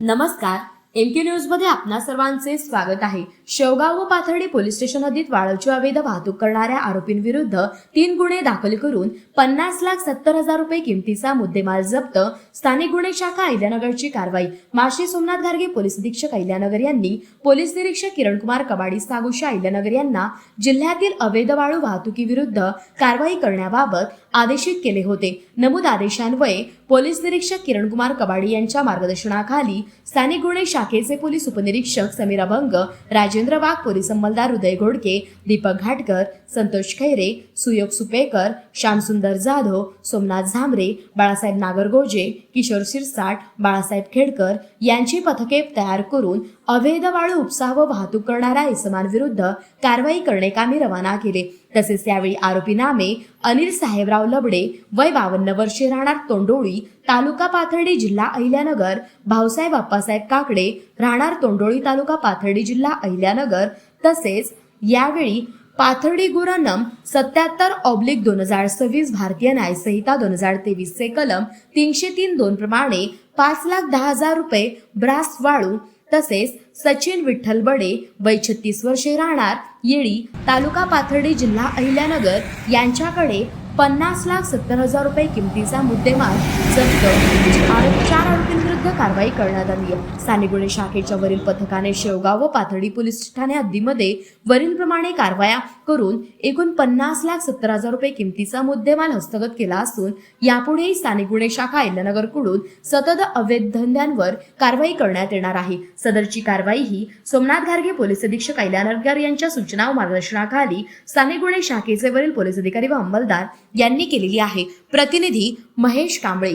नमस्कार एम के न्यूजमध्ये आपणा सर्वांचे स्वागत आहे. शेवगाव व पाथर्डी पोलीस स्टेशन हद्दीत वाळूची अवैध वाहतूक करणाऱ्या आरोपींविरुद्ध तीन गुन्हे दाखल करून पन्नास लाख सत्तर हजार रुपये किमतीचा मुद्देमाल जप्त स्थानिक गुन्हे शाखा अहिल्यानगरची कारवाई. माशी सोमनाथ गार्गे पोलीस अधीक्षक अहिल्यानगर यांनी पोलीस निरीक्षक किरणकुमार कबाडी सागुशा अहिल्यानगर यांना जिल्ह्यातील अवैध वाळू वाहतुकीविरुद्ध कारवाई करण्याबाबत आदेशित केले होते. नमूद आदेशान्वये पोलीस निरीक्षक किरणकुमार कबाडी यांच्या मार्गदर्शनाखाली स्थानिक गुन्हे शाखा शाखेचे पोलीस उपनिरीक्षक समीर अभंग राजेंद्र वाघ पोलीस अंमलदार उदय घोडके दीपक घाटकर संतोष खैरे सुयोग सुपेकर श्यामसुंदर जाधव सोमनाथ झांबरे बाळासाहेब नागरगोजे किशोर शिरसाट बाळासाहेब खेडकर यांची पथके तयार करून अवैध वाळू उपसा व वाहतूक करणाऱ्या इसमांविरुद्ध कारवाई करणे कामी रवाना केले. तसेच यावेळी आरोपी नामे अनिल साहेबराव लबडे वय बावन्न वर्षे राहणार तोंडोळी तालुका पाथर्डी जिल्हा अहिल्यानगर भाऊसाहेब बाप्पासाहेब काकडे राहणार तोंडोळी तालुका पाथर्डी जिल्हा अहिल्यानगर तसेच यावेळी पाथर्डी गुरनम सत्याहत्तर ऑब्लिक दोन हजार सव्वीस भारतीय न्यायसंहिता दोन हजार तेवीसचे कलम तीनशे तीन दोन प्रमाणे पाच लाख दहा हजार रुपये ब्रास वाळू तसेच सचिन विठ्ठल बडे वय छत्तीस वर्षे राहणार येळी तालुका पाथर्डी जिल्हा अहिल्यानगर यांच्याकडे पन्नास लाख सत्तर हजार रुपये किमतीचा मुद्देमाल जप्त. आरोप चार आरोपी कारवाई करण्यात आली आहे. स्थानिक गुन्हे शाखेच्या वरील पथकाने शेवगाव व पाथर्डी पोलीस ठाणे हद्दीमध्ये वरीलप्रमाणे कारवाया करून एकूण पन्नास लाख सत्तर हजार रुपये किमतीचा मुद्देमाल हस्तगत केला असून यापुढेही स्थानिक गुन्हे शाखा अहिल्यानगरकडून सतत अवैध धंद्यांवर कारवाई करण्यात येणार आहे. सदरची कारवाई ही सोमनाथ घारगे पोलीस अधीक्षक अहिल्यानगर यांच्या सूचना व मार्गदर्शनाखाली स्थानिक गुन्हे शाखेचे वरील पोलीस अधिकारी व अंमलदार यांनी केलेली आहे. प्रतिनिधी महेश कांबळे.